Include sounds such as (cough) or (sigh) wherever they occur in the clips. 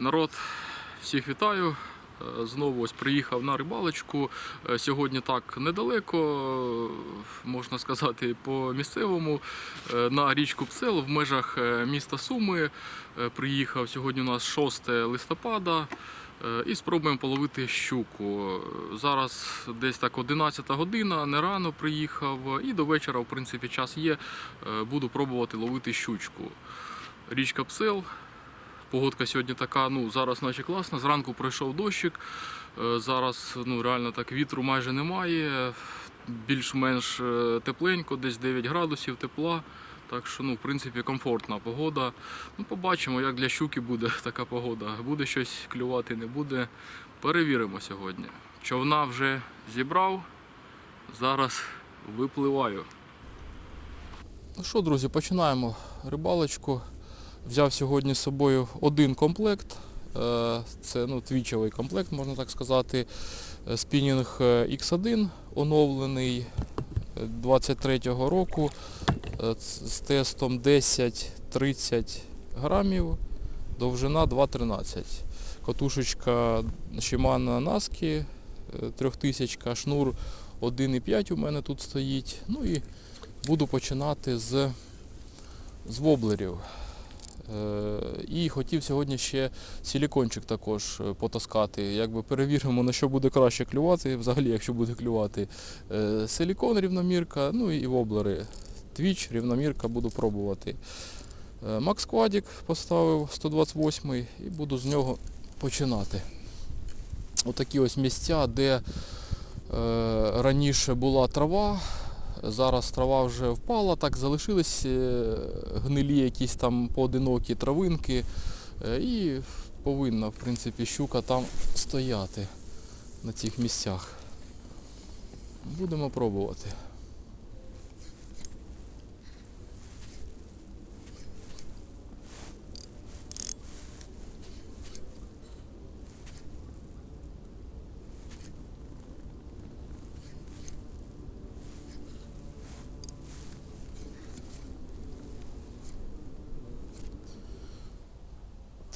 народ, всіх вітаю. Е, Знову ось приїхав на рибалочку. Е, Сьогодні так недалеко, е, можна сказати, по місцевому на річку Псел в межах міста Суми. Приїхав сьогодні у нас 6 листопада. І спробуємо половити щуку. Зараз десь так 11 година, не рано приїхав, і до вечора, в принципі, час є. Буду пробувати ловити щучку. Річка Псел. Погодка сьогодні така, ну зараз наче класна. Зранку пройшов дощик. е, Зараз ну реально так вітру майже немає. Більш-менш е, тепленько, десь 9 градусів тепла. Так що, ну, в принципі, комфортна погода. Ну, побачимо, як для щуки буде (laughs) така погода. Буде щось клювати, не буде. Перевіримо сьогодні. Човна вже зібрав. Зараз випливаю. Ну що, друзі, починаємо рибалочку. Взяв сьогодні з собою один комплект. Е, Це ну, твічовий комплект, можна так сказати. Спінінг е, X1 оновлений е, 23-го року е, з тестом 10-30 грамів, довжина 2,13. Катушечка Shimano Naski 3000, шнур 1,5 у мене тут стоїть. Ну і буду починати з, з воблерів. Е, І хотів сьогодні ще силікончик також е, потаскати. Якби перевіримо, на що буде краще клювати, взагалі, якщо буде клювати. Е, Силікон рівномірка, ну і воблери. Твіч, рівномірка буду пробувати. Макс Квадік поставив 128 і буду з нього починати. Отакі ось місця, де раніше була трава, Зараз трава вже впала, так залишились е, гнилі якісь там поодинокі травинки. е, І повинна, в принципі, щука там стояти на цих місцях. Будемо пробувати.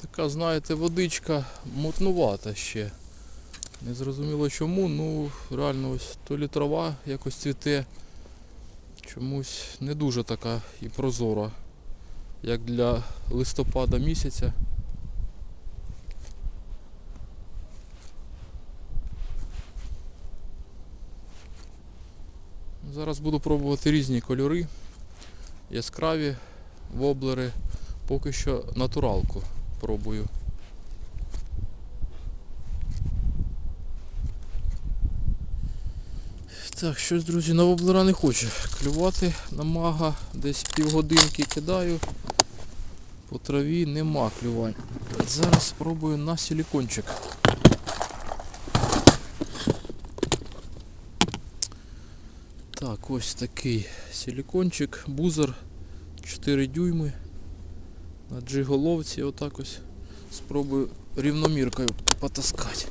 Така, знаєте, водичка мутнувата ще. Не зрозуміло чому, ну реально ось то лі трава якось цвіте. Чомусь не дуже така і прозора, як для листопада місяця. Зараз буду пробувати різні кольори, яскраві воблери, поки що натуралку пробую. Так, щось, друзі, на воблера не хоче клювати на мага. Десь півгодинки кидаю. По траві нема клювань. Зараз спробую на силікончик. Так, ось такий силікончик, бузер 4 дюйми. На джиголовці отак ось спробую рівноміркою потаскати.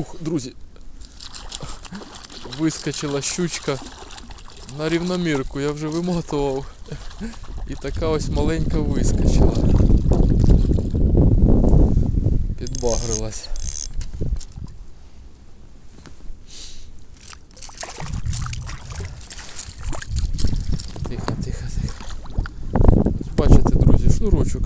Ух, друзі. Вискочила щучка на рівномірку, я вже вимотував. І така ось маленька вискочила. Підбагрилась. Тихо, тихо, тихо. Ось бачите, друзі, шнурочок.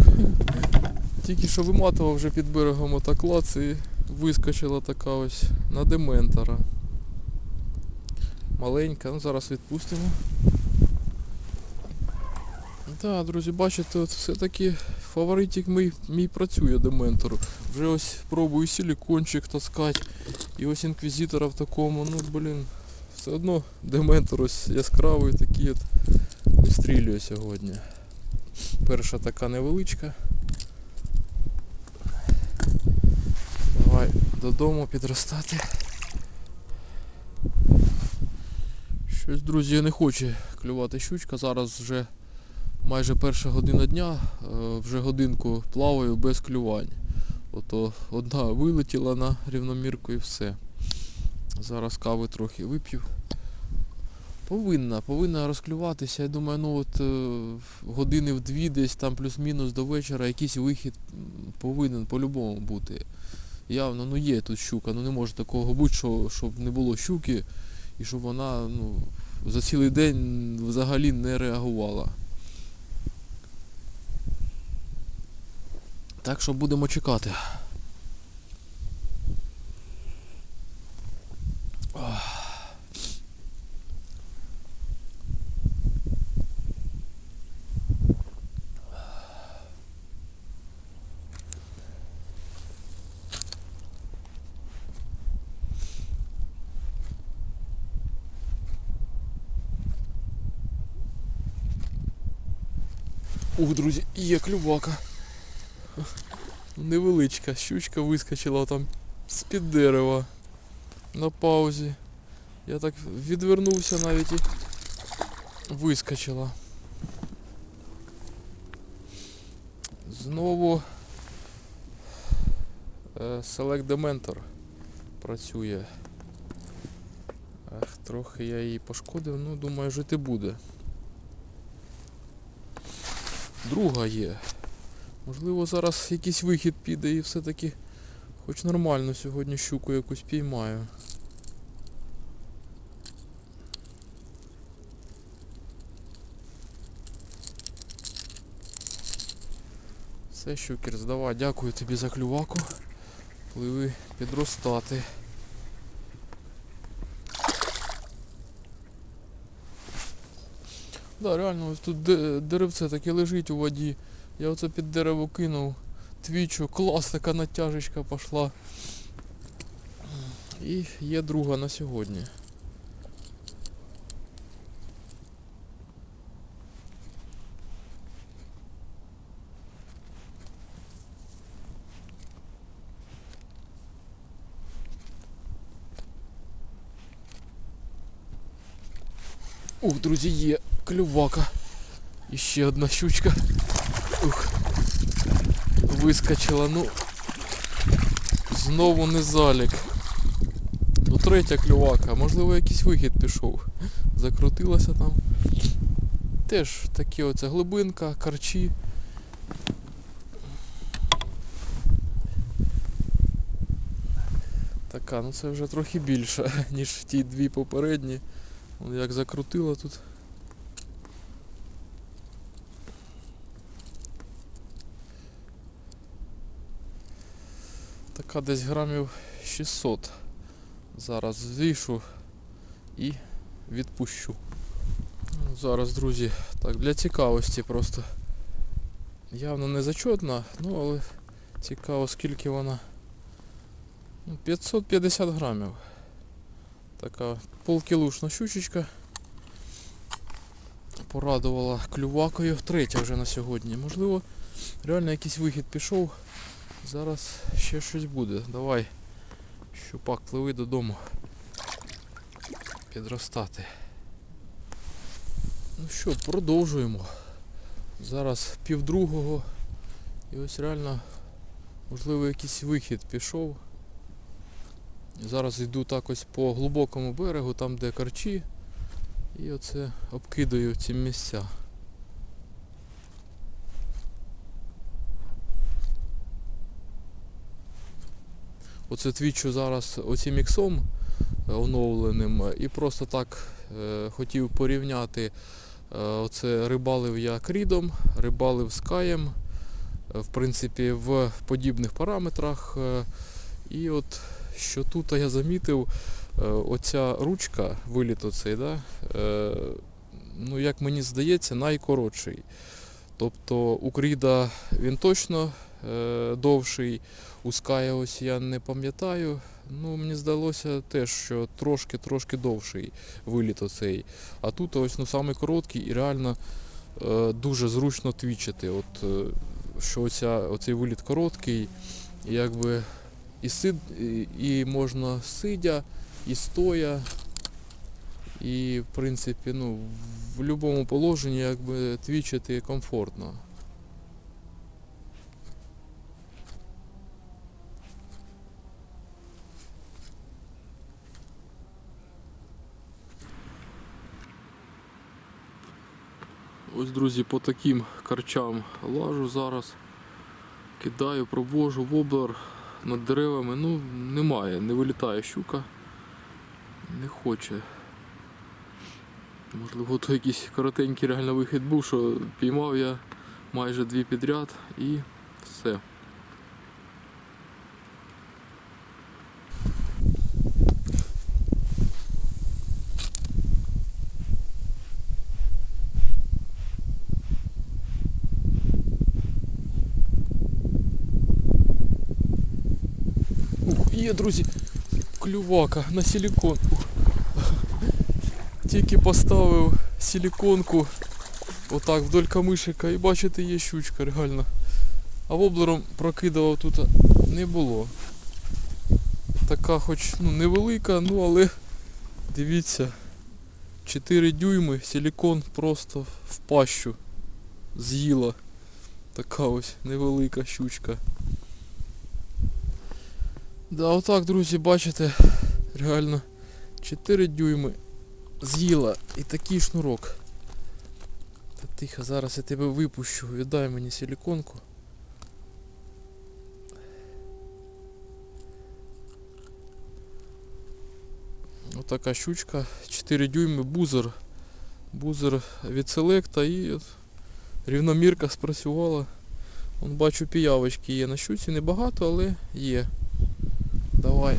Тільки що виматував вже під берегом отак клац і вискочила така ось на дементора. Маленька, ну зараз відпустимо. Так, друзі, бачите, все-таки фаворитик мій, мій працює дементору. Вже ось пробую силікончик таскати. І ось інквізитора в такому, ну блін, все одно дементор ось яскравий такий от вистрілює сьогодні. Перша така невеличка. Давай додому підростати. Щось, друзі, не хоче клювати щучка. Зараз вже майже перша година дня, е, вже годинку плаваю без клювань. Ото одна вилетіла на рівномірку і все. Зараз кави трохи вип'ю. Повинна, повинна розклюватися. Я думаю, ну от е, години в дві десь там плюс-мінус до вечора якийсь вихід повинен по-любому бути. Явно, ну є тут щука, ну не може такого бути, що, щоб не було щуки і щоб вона ну, за цілий день взагалі не реагувала. Так що будемо чекати. Ух, друзі, є клювака. Невеличка щучка вискочила там з-під дерева на паузі. Я так відвернувся навіть і вискочила. Знову е, Select Dementor працює. Ах, трохи я її пошкодив, ну думаю, жити буде. Друга є. Можливо, зараз якийсь вихід піде і все-таки хоч нормально сьогодні щуку якусь піймаю. Все, щукер, здавай, дякую тобі за клюваку. Пливи підростати. Да, реально, ось тут деревце таке лежить у воді. Я оце під дерево кинув, твічу, клас, така натяжечка пішла. І є друга на сьогодні. Ух, друзі, є клювака. І ще одна щучка. Ух. Вискочила, ну. Знову не залік. Ну третя клювака, можливо якийсь вихід пішов. Закрутилася там. Теж такі оце глибинка, карчі. Така, ну це вже трохи більше, (laughs) ніж ті дві попередні. Як закрутила тут. Така десь грамів 600. Зараз звішу і відпущу. Ну, Зараз, друзі, так, для цікавості просто. Явно не зачетна, ну але цікаво скільки вона. Ну, 550 грамів. Така полкілушна щучечка. Порадувала клювакою. Третя вже на сьогодні. Можливо, реально якийсь вихід пішов. Зараз ще щось буде. Давай, щупак, пливи додому. Підростати. Ну що, продовжуємо. Зараз півдругого. І ось реально, можливо, якийсь вихід пішов. Зараз йду так ось по глибокому берегу, там де карчі. І оце обкидаю ці місця. Оце твічу зараз оцим іксом е, оновленим і просто так е, хотів порівняти. Е, оце рибалив я крідом, рибалив з каєм, в принципі, в подібних параметрах. І от що тут я замітив, оця ручка, виліт оцей, да, ну як мені здається, найкоротший. Тобто у Кріда він точно довший, у ось я не пам'ятаю. Ну, мені здалося теж, що трошки-трошки довший виліт оцей. А тут ось ну, самий короткий і реально е, дуже зручно твічити. От, е, що оця, оцей виліт короткий, якби і, сид, і, і можна сидя, і стоя, і в принципі, ну, в будь-якому положенні якби твічити комфортно. Ось, друзі, по таким карчам лажу зараз. Кидаю, провожу воблер над деревами. Ну, немає, не вилітає щука. Не хоче. Можливо, то якийсь коротенький реально вихід був, що піймав я майже дві підряд і все. Ух, є, друзі, клювака на силікон. Ух. Тільки поставив силіконку отак вдоль камишика і бачите, є щучка реально. А воблером прокидував тут не було. Така хоч ну, невелика, ну але дивіться, 4 дюйми, силікон просто в пащу з'їла. Така ось невелика щучка. Да, отак, друзі, бачите, реально 4 дюйми з'їла і такий шнурок. Та тихо, зараз я тебе випущу, віддай мені силіконку. Отака щучка, 4 дюйми, бузер. Бузер від селекта і от рівномірка спрацювала. Вон бачу піявочки є на щуці, небагато, але є. Давай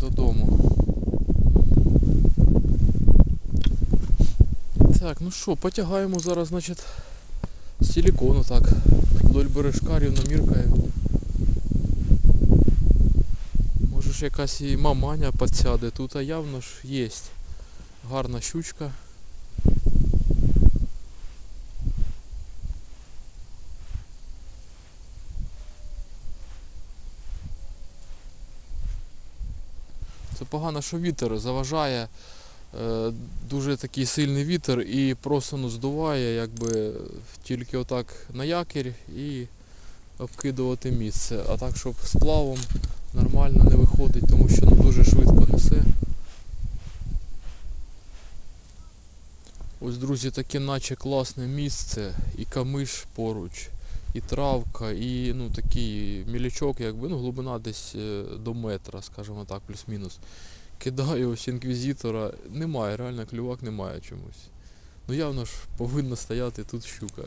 додому. Так, ну що, потягаємо зараз, значить, силікону так. Вдоль бережка рівноміркою. Може ж якась і маманя підсяде. Тут явно ж є. Гарна щучка. Погано, що вітер заважає. Е, Дуже такий сильний вітер і просто ну, здуває, якби тільки отак на якір і обкидувати місце. А так, щоб сплавом нормально не виходить, тому що ну, дуже швидко несе. Ось, друзі, таке наче класне місце, і камиш поруч, і травка, і ну, такий мілячок, якби, ну, глибина десь е, до метра, скажімо так, плюс-мінус. Кидаю ось інквізитора, немає, реально клювак немає чомусь. Ну явно ж повинна стояти тут щука.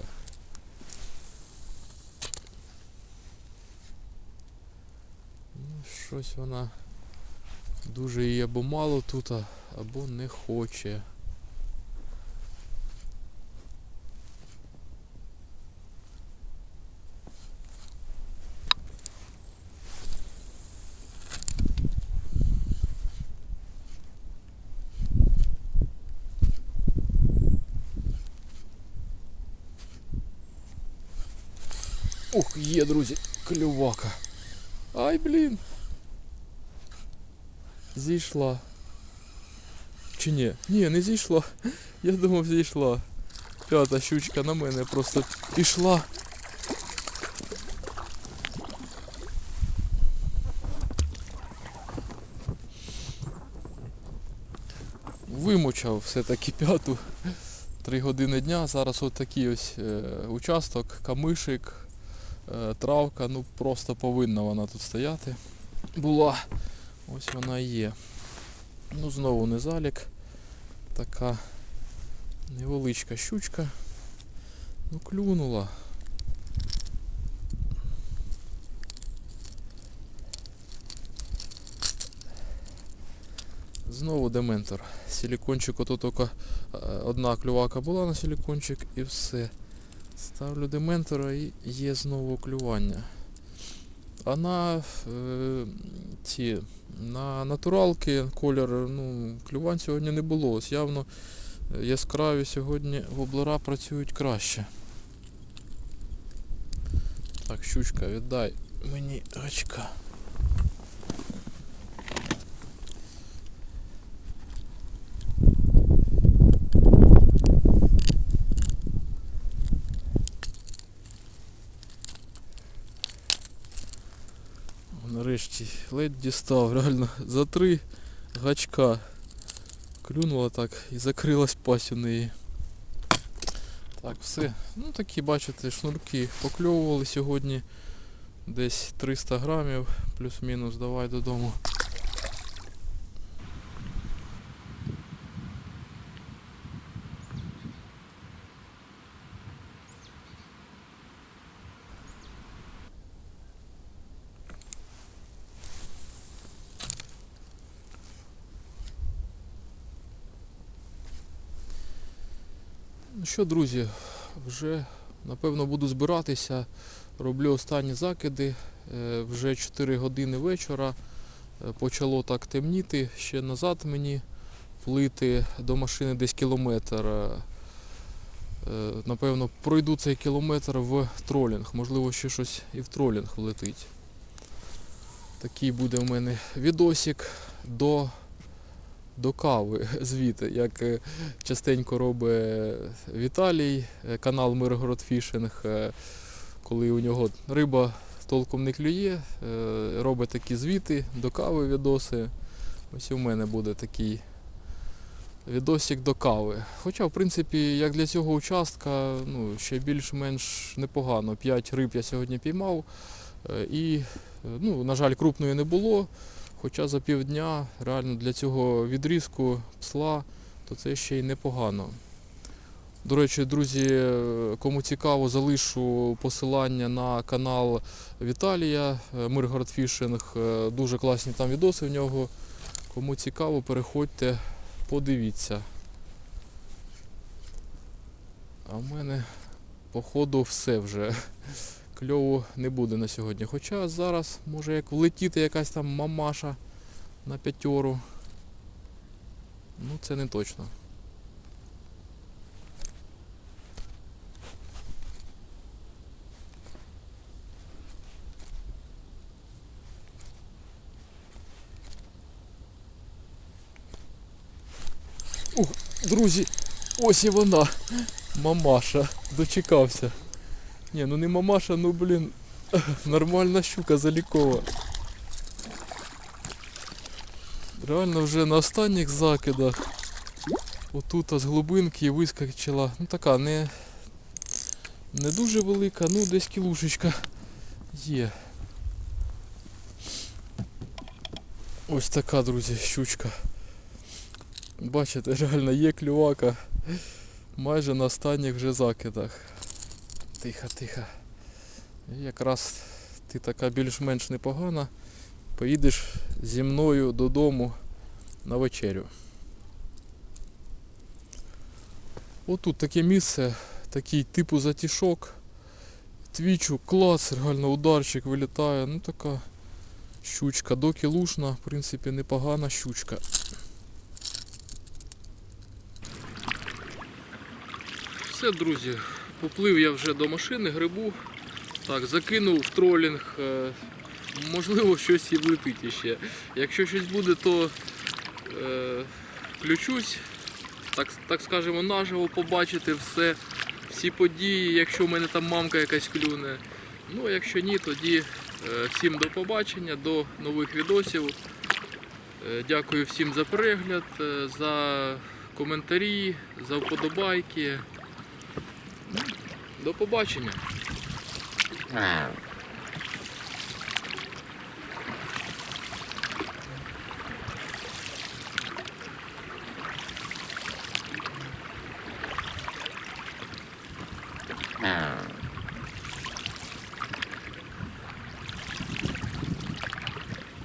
Ну, щось вона дуже її або мало тут, або не хоче. Ух, є, друзі, клювака. Ай, блін. Зійшла. Чи ні? Ні, не зійшла. Я думав, зійшла. П'ята щучка на мене просто пішла. Вимучав все-таки п'яту. Три години дня. Зараз от такий ось е, участок, камишик, травка, ну просто повинна вона тут стояти. Була. Ось вона є. Ну знову не залік. Така невеличка щучка. Ну клюнула. Знову дементор. Силікончик, ото тільки е, одна клювака була на силікончик і все. Ставлю дементора і є знову клювання. А на е, ці на натуралки колір, ну, клювань сьогодні не було. Ось явно е, яскраві сьогодні воблера працюють краще. Так, щучка, віддай мені гачка. Нарешті ледь дістав, реально за три гачка клюнула так і закрилась пасть у неї. Так, все. Ну такі, бачите, шнурки покльовували сьогодні. Десь 300 грамів, плюс-мінус, давай додому. Ну що, друзі, вже напевно буду збиратися. Роблю останні закиди. Е, Вже 4 години вечора. Е, Почало так темніти. Ще назад мені плити до машини десь кілометр. Е, Напевно, пройду цей кілометр в тролінг. Можливо, ще щось і в тролінг влетить. Такий буде у мене відосик до, до кави (laughs) звідти, як е, частенько робить Віталій, е, канал Миргород Фішинг, е, коли у нього риба толком не клює, робить такі звіти до кави відоси. Ось у мене буде такий відосик до кави. Хоча, в принципі, як для цього участка, ну, ще більш-менш непогано. 5 риб я сьогодні піймав. І, ну, на жаль, крупної не було. Хоча за півдня реально для цього відрізку псла, то це ще й непогано. До речі, друзі, кому цікаво, залишу посилання на канал Віталія е, Миргород Фішинг. Е, Дуже класні там відоси в нього. Кому цікаво, переходьте, подивіться. А в мене, походу, все вже. Кльову не буде на сьогодні. Хоча зараз може як влетіти якась там мамаша на п'ятеру. Ну це не точно. Ух, друзі, ось і вона. Мамаша. Дочекався. Ні, ну не мамаша, ну блін. (laughs) Нормальна щука залікова. Реально вже на останніх закидах. Отут з глибинки вискочила. Ну така не, не дуже велика, ну десь кілушечка є. Ось така, друзі, щучка. Бачите, реально є клювака майже на останніх вже закидах. Тихо, тихо. І якраз ти така більш-менш непогана. Поїдеш зі мною додому на вечерю. Отут таке місце, такий типу затішок. Твічу, клас, реально ударчик вилітає. Ну така щучка, доки лушна, в принципі, непогана щучка. Все, друзі, поплив я вже до машини, грибу. Так, закинув в тролінг. е, Можливо, щось і влетить іще. Якщо щось буде, то е, включусь, так, так скажемо, наживо побачити все, всі події, якщо в мене там мамка якась клюне. Ну, а якщо ні, тоді е, всім до побачення, до нових відосів. Е, Дякую всім за перегляд, за коментарі, за вподобайки. До побачення.